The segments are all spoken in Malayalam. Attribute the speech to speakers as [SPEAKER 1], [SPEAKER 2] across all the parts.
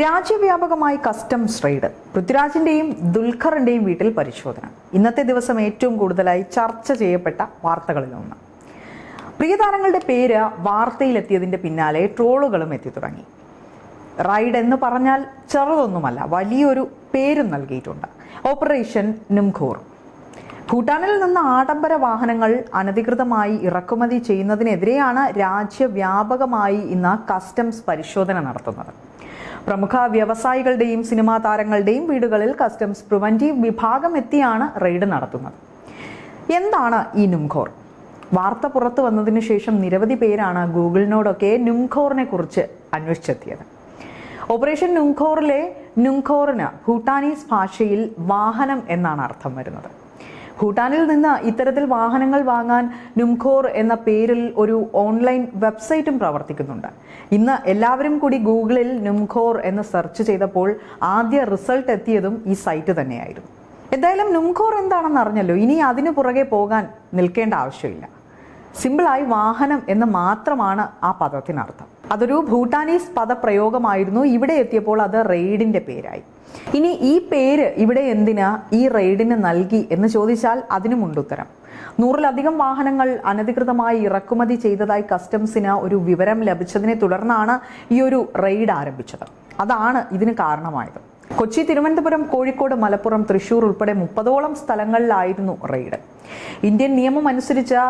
[SPEAKER 1] രാജ്യവ്യാപകമായി കസ്റ്റംസ് റെയ്ഡ് പൃഥ്വിരാജിന്റെയും ദുൽഖറിന്റെയും വീട്ടിൽ പരിശോധന. ഇന്നത്തെ ദിവസം ഏറ്റവും കൂടുതലായി ചർച്ച ചെയ്യപ്പെട്ട വാർത്തകളിലൊന്ന് പ്രിയതാരങ്ങളുടെ പേര് വാർത്തയിലെത്തിയതിന്റെ പിന്നാലെ ട്രോളുകളും എത്തി തുടങ്ങി. റൈഡ് എന്ന് പറഞ്ഞാൽ ചെറുതൊന്നുമല്ല വലിയൊരു പേരും നൽകിയിട്ടുണ്ട്. ഓപ്പറേഷൻ നുംഖോർ. ഭൂട്ടാനിൽ നിന്ന് ആഡംബര വാഹനങ്ങൾ അനധികൃതമായി ഇറക്കുമതി ചെയ്യുന്നതിനെതിരെയാണ് രാജ്യവ്യാപകമായി ഇന്ന് കസ്റ്റംസ് പരിശോധന നടത്തുന്നത്. പ്രമുഖ വ്യവസായികളുടെയും സിനിമാ താരങ്ങളുടെയും വീടുകളിൽ കസ്റ്റംസ് പ്രിവന്റീവ് വിഭാഗം എത്തിയാണ് റെയ്ഡ് നടത്തുന്നത്. എന്താണ് ഈ നുംഖോർ? വാർത്ത പുറത്തു വന്നതിന് ശേഷം നിരവധി പേരാണ് ഗൂഗിളിനോടൊക്കെ നുംഖോറിനെ കുറിച്ച് അന്വേഷിച്ചെത്തിയത്. ഓപ്പറേഷൻ നുംഖോറിലെ നുംഖോറിന് ഭൂട്ടാനീസ് ഭാഷയിൽ വാഹനം എന്നാണ് അർത്ഥം വരുന്നത്. ഭൂട്ടാനിൽ നിന്ന് ഇത്തരത്തിൽ വാഹനങ്ങൾ വാങ്ങാൻ നുംഖോർ എന്ന പേരിൽ ഒരു ഓൺലൈൻ വെബ്സൈറ്റും പ്രവർത്തിക്കുന്നുണ്ട്. ഇന്ന് എല്ലാവരും കൂടി ഗൂഗിളിൽ നുംഖോർ എന്ന് സെർച്ച് ചെയ്തപ്പോൾ ആദ്യ റിസൾട്ട് എത്തിയതും ഈ സൈറ്റ് തന്നെയായിരുന്നു. എന്തായാലും നുംഖോർ എന്താണെന്ന് അറിഞ്ഞല്ലോ. ഇനി അതിനു പുറകെ പോകാൻ നിൽക്കേണ്ട ആവശ്യമില്ല. സിമ്പിളായി വാഹനം എന്ന് മാത്രമാണ് ആ പദത്തിനർത്ഥം. അതൊരു ഭൂട്ടാനീസ് പദപ്രയോഗമായിരുന്നു. ഇവിടെ എത്തിയപ്പോൾ അത് റെയ്ഡിന്റെ പേരായി. ഇനി ഈ പേര് ഇവിടെ എന്തിനാ ഈ റെയ്ഡിന് നൽകി എന്ന് ചോദിച്ചാൽ അതിനുമുണ്ട് ഉത്തരം നൂറിലധികം വാഹനങ്ങൾ അനധികൃതമായി ഇറക്കുമതി ചെയ്തതായി കസ്റ്റംസിന് ഒരു വിവരം ലഭിച്ചതിനെ തുടർന്നാണ് ഈ ഒരു റെയ്ഡ് ആരംഭിച്ചത്. അതാണ് ഇതിന് കാരണമായത്. കൊച്ചി തിരുവനന്തപുരം കോഴിക്കോട് മലപ്പുറം തൃശൂർ ഉൾപ്പെടെ മുപ്പതോളം സ്ഥലങ്ങളിലായിരുന്നു റെയ്ഡ്. ഇന്ത്യൻ നിയമം അനുസരിച്ച്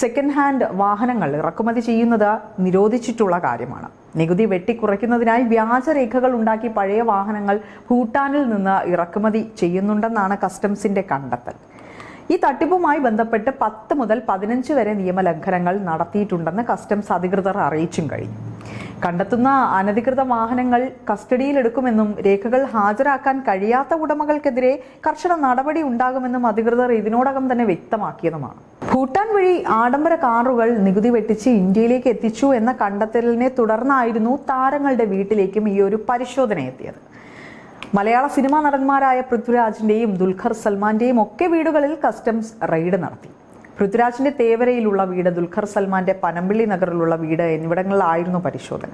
[SPEAKER 1] സെക്കൻഡ് ഹാൻഡ് വാഹനങ്ങൾ ഇറക്കുമതി ചെയ്യുന്നത് നിരോധിച്ചിട്ടുള്ള കാര്യമാണ്. നികുതി വെട്ടിക്കുറയ്ക്കുന്നതിനായി വ്യാജരേഖകൾ ഉണ്ടാക്കി പഴയ വാഹനങ്ങൾ ഭൂട്ടാനിൽ നിന്ന് ഇറക്കുമതി ചെയ്യുന്നുണ്ടെന്നാണ് കസ്റ്റംസിന്റെ കണ്ടെത്തൽ. ഈ തട്ടിപ്പുമായി ബന്ധപ്പെട്ട് പത്ത് മുതൽ പതിനഞ്ച് വരെ നിയമലംഘനങ്ങൾ നടത്തിയിട്ടുണ്ടെന്ന് കസ്റ്റംസ് അധികൃതർ അറിയിച്ചും കഴിഞ്ഞു. കണ്ടെത്തുന്ന അനധികൃത വാഹനങ്ങൾ കസ്റ്റഡിയിലെടുക്കുമെന്നും രേഖകൾ ഹാജരാക്കാൻ കഴിയാത്ത ഉടമകൾക്കെതിരെ കർശന നടപടി ഉണ്ടാകുമെന്നും അധികൃതർ ഇതിനോടകം തന്നെ വ്യക്തമാക്കിയതുമാണ്. ഭൂട്ടാൻ വഴി ആഡംബര കാറുകൾ നികുതി വെട്ടിച്ച് ഇന്ത്യയിലേക്ക് എത്തിച്ചു എന്ന കണ്ടെത്തലിനെ തുടർന്നായിരുന്നു താരങ്ങളുടെ വീട്ടിലേക്കും ഈ ഒരു പരിശോധന എത്തിയത്. മലയാള സിനിമാ നടന്മാരായ പൃഥ്വിരാജിന്റെയും ദുൽഖർ സൽമാന്റെയും ഒക്കെ വീടുകളിൽ കസ്റ്റംസ് റെയ്ഡ് നടത്തി. പൃഥ്വിരാജിന്റെ തേവരയിലുള്ള വീട് ദുൽഖർ സൽമാന്റെ പനമ്പിള്ളി നഗറിലുള്ള വീട് എന്നിവിടങ്ങളിലായിരുന്നു പരിശോധന.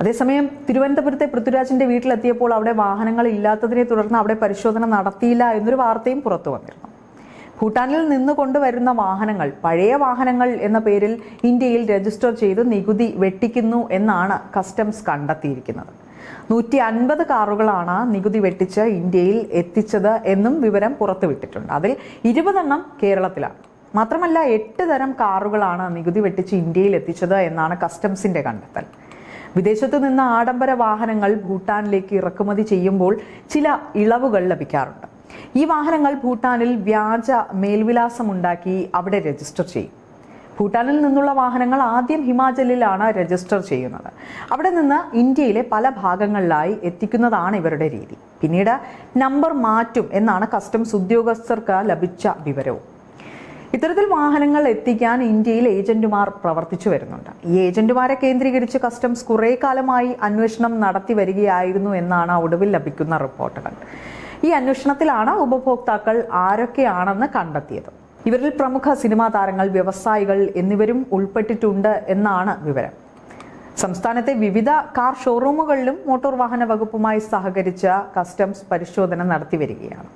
[SPEAKER 1] അതേസമയം തിരുവനന്തപുരത്തെ പൃഥ്വിരാജിന്റെ വീട്ടിലെത്തിയപ്പോൾ അവിടെ വാഹനങ്ങൾ ഇല്ലാത്തതിനെ തുടർന്ന് അവിടെ പരിശോധന നടത്തിയില്ല എന്നൊരു വാർത്തയും പുറത്തു വന്നിരുന്നു. ഭൂട്ടാനിൽ നിന്ന് കൊണ്ടുവരുന്ന വാഹനങ്ങൾ പഴയ വാഹനങ്ങൾ എന്ന പേരിൽ ഇന്ത്യയിൽ രജിസ്റ്റർ ചെയ്ത് നികുതി വെട്ടിക്കുന്നു എന്നാണ് കസ്റ്റംസ് കണ്ടെത്തിയിരിക്കുന്നത്. നൂറ്റി അൻപത് കാറുകളാണ് നികുതി വെട്ടിച്ച് ഇന്ത്യയിൽ എത്തിച്ചത് എന്നും വിവരം പുറത്തുവിട്ടിട്ടുണ്ട്. അതിൽ ഇരുപതെണ്ണം കേരളത്തിലാണ്. മാത്രമല്ല എട്ട് തരം കാറുകളാണ് നികുതി വെട്ടിച്ച് ഇന്ത്യയിൽ എത്തിച്ചത് എന്നാണ് കസ്റ്റംസിന്റെ കണ്ടെത്തൽ. വിദേശത്ത് നിന്ന് ആഡംബര വാഹനങ്ങൾ ഭൂട്ടാനിലേക്ക് ഇറക്കുമതി ചെയ്യുമ്പോൾ ചില ഇളവുകൾ ലഭിക്കാറുണ്ട്. ഈ വാഹനങ്ങൾ ഭൂട്ടാനിൽ വ്യാജ മേൽവിലാസമുണ്ടാക്കി അവിടെ രജിസ്റ്റർ ചെയ്യും. ഭൂട്ടാനിൽ നിന്നുള്ള വാഹനങ്ങൾ ആദ്യം ഹിമാചലിലാണ് രജിസ്റ്റർ ചെയ്യുന്നത്. അവിടെ നിന്ന് ഇന്ത്യയിലെ പല ഭാഗങ്ങളിലായി എത്തിക്കുന്നതാണ് ഇവരുടെ രീതി. പിന്നീട് നമ്പർ മാറ്റും എന്നാണ് കസ്റ്റംസ് ഉദ്യോഗസ്ഥർക്ക് ലഭിച്ച വിവരവും. ഇത്തരത്തിൽ വാഹനങ്ങൾ എത്തിക്കാൻ ഇന്ത്യയിൽ ഏജന്റുമാർ പ്രവർത്തിച്ചു വരുന്നുണ്ട്. ഈ ഏജന്റുമാരെ കേന്ദ്രീകരിച്ച് കസ്റ്റംസ് കുറേ കാലമായി അന്വേഷണം നടത്തി വരികയായിരുന്നു എന്നാണ് ഒടുവിൽ ലഭിക്കുന്ന റിപ്പോർട്ടുകൾ. ഈ അന്വേഷണത്തിലാണ് ഉപഭോക്താക്കൾ ആരൊക്കെയാണെന്ന് കണ്ടെത്തിയത്. ഇവരിൽ പ്രമുഖ സിനിമാ താരങ്ങൾ വ്യവസായികൾ എന്നിവരും ഉൾപ്പെട്ടിട്ടുണ്ട് എന്നാണ് വിവരം. സംസ്ഥാനത്തെ വിവിധ കാർ ഷോറൂമുകളിലും മോട്ടോർ വാഹന വകുപ്പുമായി സഹകരിച്ച കസ്റ്റംസ് പരിശോധന നടത്തി വരികയാണ്.